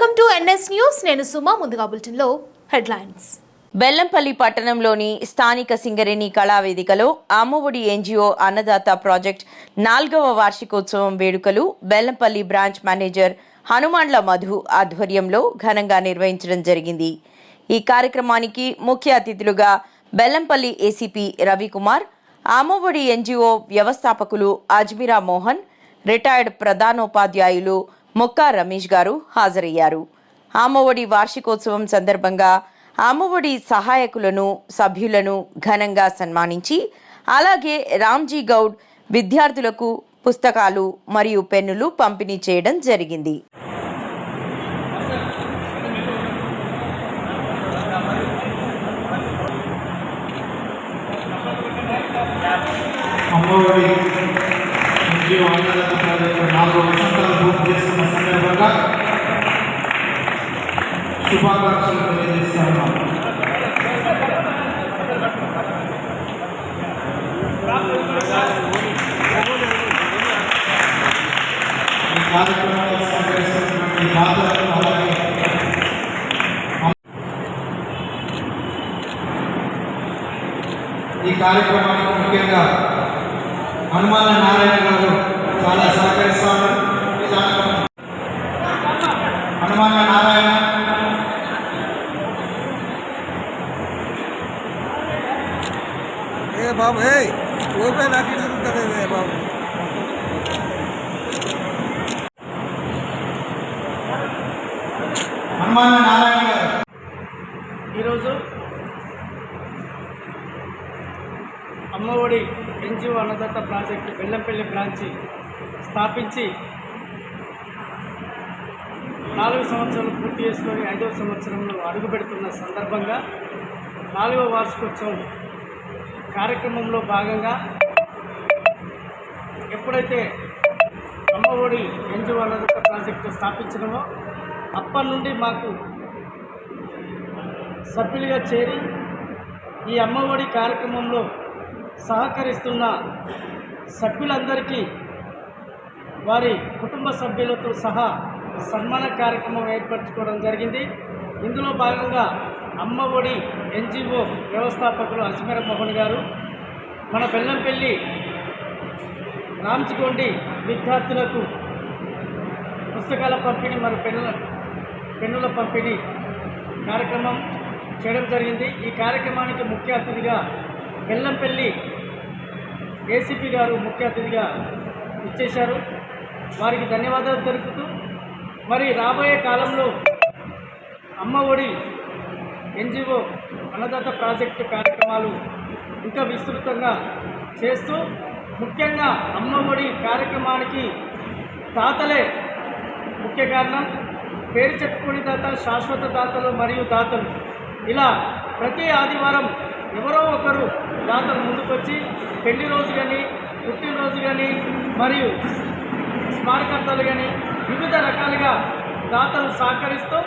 Welcome to NS news. నేను సుమా ముందుగా బులెటిన్లో హెడ్లైన్స్. బెల్లంపల్లి పట్టణంలోని స్థానిక సింగరేణి కళావేదికలో అమ్మఒడి ఎన్జిఓ అన్నదాత ప్రాజెక్ట్ నాలుగవ వార్షికోత్సవం వేడుకలు బెల్లంపల్లి బ్రాంచ్ మేనేజర్ హనుమాన్ల మధు ఆధ్వర్యంలో ఘనంగా నిర్వహించడం జరిగింది. ఈ కార్యక్రమానికి ముఖ్య అతిథులుగా బెల్లంపల్లి ఏసీపీ రవికుమార్ అమ్మఒడి ఎన్జిఓ వ్యవస్థాపకులు అజ్మీరా మోహన్ రిటైర్డ్ ప్రధానోపాధ్యాయులు మొక్కా రమేష్ గారు హాజరయ్యారు. అమ్మఒడి వార్షికోత్సవం సందర్భంగా అమ్మఒడి సహాయకులను సభ్యులను ఘనంగా సన్మానించి అలాగే రామ్జీ గౌడ్ విద్యార్థులకు పుస్తకాలు మరియు పెన్నులు పంపిణీ చేయడం జరిగింది. అమ్మఒడి నాలుగు వసంతాలు పూర్తి చేస్తున్న సందర్భంగా శుభాకాంక్షలు తెలియజేస్తా ఉన్నాం ఈ కార్యక్రమానికి సహకరిస్తున్నటువంటి దాతలకు అలాగే ఈ కార్యక్రమానికి ముఖ్యంగా హనుమాన నారాయణ గారు చాలా సహకరిస్తా ఉన్నారు నిజానికి హనుమాన నారాయణ బాబు ఏ నాకు తిరుగుతుంది ఏ బాబు. హనుమాన నారాయణ గారు. ఈరోజు Ammaodi NGO Annadata project Bellampalli branch స్థాపించి నాలుగు సంవత్సరాలు పూర్తి చేసుకొని ఐదవ సంవత్సరంలో అడుగుపెడుతున్న సందర్భంగా నాలుగవ వార్షికోత్సవం కార్యక్రమంలో భాగంగా ఎప్పుడైతే అమ్మఒడి ఎన్జిఓ అనధిక ప్రాజెక్టు స్థాపించడమో అప్పటి నుండి మాకు సభ్యులుగా చేరి ఈ అమ్మఒడి కార్యక్రమంలో సహకరిస్తున్న సభ్యులందరికీ వారి కుటుంబ సభ్యులతో సహా సన్మాన కార్యక్రమం ఏర్పరచుకోవడం జరిగింది. ఇందులో భాగంగా అమ్మఒడి ఎన్జిఓ వ్యవస్థాపకులు అజ్మీర మోహన్ గారు మన బెల్లంపల్లి రామ్చిగొండి విద్యార్థులకు పుస్తకాల పంపిణీ మరి పెన్నుల పెన్నుల పంపిణీ కార్యక్రమం చేయడం జరిగింది. ఈ కార్యక్రమానికి ముఖ్య అతిథిగా బెల్లంపల్లి ఏసీపీ గారు ముఖ్య అతిథిగా ఇచ్చేశారు. వారికి ధన్యవాదాలు తెలుపుతూ మరి రాబోయే కాలంలో అమ్మ ఒడి ఎన్జిఓ అన్నదాత ప్రాజెక్టు కార్యక్రమాలు ఇంకా విస్తృతంగా చేస్తూ ముఖ్యంగా అమ్మ ఒడి కార్యక్రమానికి తాతలే ముఖ్య కారణం. పేరు చెప్పుకుని దాత శాశ్వత దాతలు మరియు దాతలు. ఇలా ప్రతి ఆదివారం ఎవరో ఒకరు దాతలు ముందుకొచ్చి పెళ్ళి రోజు కానీ పుట్టినరోజు కానీ మరియు స్మారకార్థాలు కానీ వివిధ రకాలుగా దాతలు సహకరిస్తూ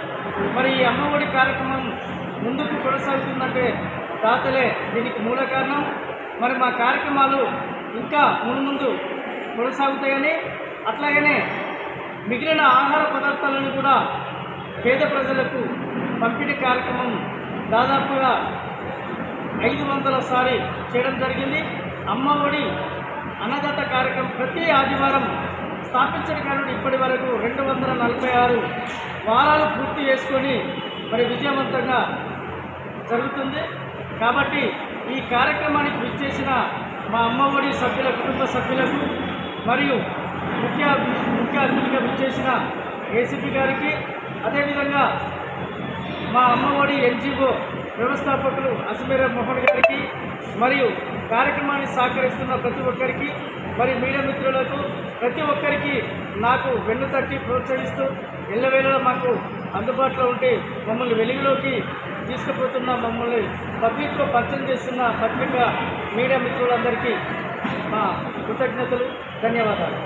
మరి ఈ అమ్మఒడి కార్యక్రమం ముందుకు కొనసాగుతుందంటే దాతలే దీనికి మూల కారణం. మరి మా కార్యక్రమాలు ఇంకా ముందు ముందు కొనసాగుతాయని అట్లాగనే మిగిలిన ఆహార పదార్థాలను కూడా పేద ప్రజలకు పంపిణీ కార్యక్రమం దాదాపుగా ఐదు వందల సారి చేయడం జరిగింది. అమ్మ ఒడి అన్నదాత కార్యక్రమం ప్రతి ఆదివారం స్థాపించిన కారణం ఇప్పటి వరకు రెండు వందల నలభై ఆరు వారాలు పూర్తి చేసుకొని మరి విజయవంతంగా జరుగుతుంది. కాబట్టి ఈ కార్యక్రమానికి విచ్చేసిన మా అమ్మఒడి సభ్యుల కుటుంబ సభ్యులకు మరియు ముఖ్య ముఖ్య అతిథిగా విచ్చేసిన ఏసీపీ గారికి అదేవిధంగా మా అమ్మఒడి ఎన్జిఓ వ్యవస్థాపకులు అజ్మీర్ మోహన్ గారికి మరియు కార్యక్రమాన్ని సహకరిస్తున్న ప్రతి ఒక్కరికి మరి మీడియా మిత్రులకు ప్రతి ఒక్కరికి నాకు వెన్ను తట్టి ప్రోత్సహిస్తూ ఎల్లవేళలా మాకు అందుబాటులో ఉండి మమ్మల్ని వెలుగులోకి తీసుకుపోతున్న మమ్మల్ని పబ్లిక్లో పరిచయం చేస్తున్న పత్రిక మీడియా మిత్రులందరికీ మా కృతజ్ఞతలు ధన్యవాదాలు.